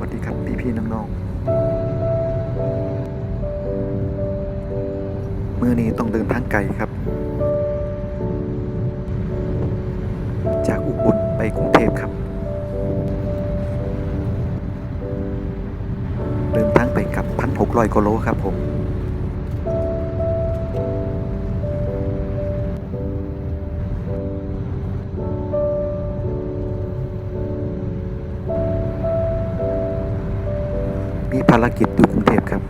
วัสดีครับพี่พี่ๆน้องๆมือนี้ต้องเดินทางไกลครับ จากอุบลไปกรุงเทพครับ เดินทางไปกับพันหกร้อยกิโลครับผม กิจอยู่กรุงเทพครับ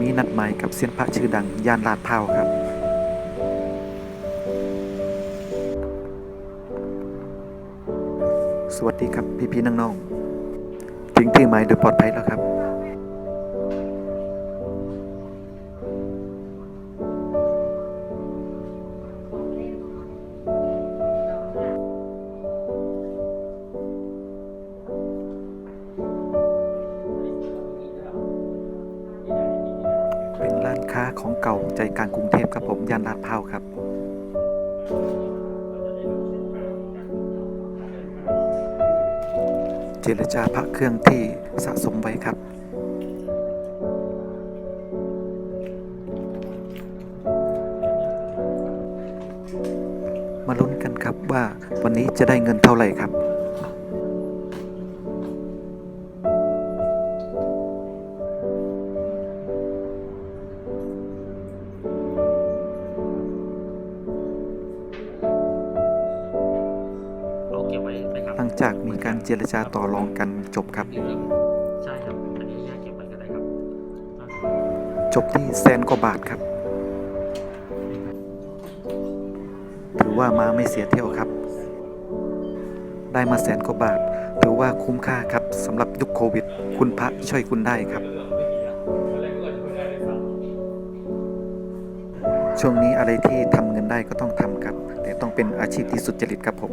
มีนัดหมายกับเซียนพระชื่อดังย่านลาดพร้าวครับ สวัสดีครับ พี่พี่ๆน้องๆถึงที่หมายโดยปลอดภัยแล้วครับเป็นร้านค้าของเก่าใจกลางกรุงเทพครับผมย่านลาดพร้าวครับ จรจาพระเครื่องที่สะสมไว้ครับมาลุ้นกันครับว่าวันนี้จะได้เงินเท่าไหร่ครับ งจากมีการเจรจาต่อรองกันจบครับ ใช่ครับ อันนี้ย่าเก็บไว้ก็ได้ครับ จบที่แสนกว่าบาทครับ ถือว่ามาไม่เสียเที่ยวครับ ได้มาแสนกว่าบาท ถือว่าคุ้มค่าครับสำหรับยุคโควิด คุณพระช่วยคุณได้ครับ ช่วงนี้อะไรที่ทำเงินได้ก็ต้องทำครับ แต่ต้องเป็นอาชีพที่สุจริตครับผม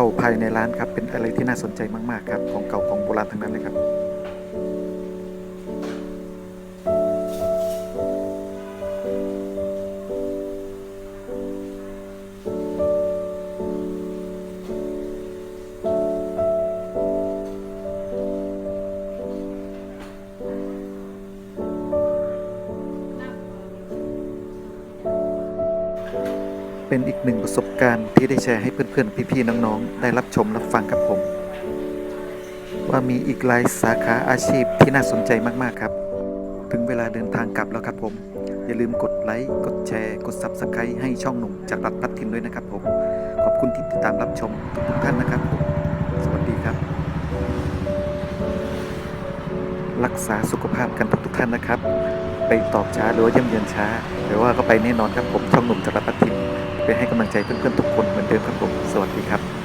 เก่าภายในร้านครับเป็นอะไรที่น่าสนใจมากๆครับของเก่าของโบราณทั้งนั้นเลยครับ เป็นอีกหนึ่งประสบการณ์ที่ได้แชร์ให้เพื่อนๆ พี่ๆ น้องๆ ได้รับชมรับฟังกับผม ว่ามีอีกหลายสาขาอาชีพที่น่าสนใจมากๆครับ ถึงเวลาเดินทางกลับแล้วครับผม อย่าลืมกดไลค์ กดแชร์ กด Subscribe ให้ช่องหนุ่มจากรัฐพัฒทินด้วยนะครับผม ขอบคุณที่ติดตามรับชมทุกๆท่านนะครับผม สวัสดีครับ รักษาสุขภาพกันทุกๆท่านนะครับ ไปตอบช้าหรือว่าเยี่ยมเยือนช้าแต่ว่าก็ไปแน่นอนครับผมช่องหนุ่มจากรัฐพัฒทิน ไปให้กำลังใจเพื่อนๆทุกคนเหมือนเดิมครับผม สวัสดีครับ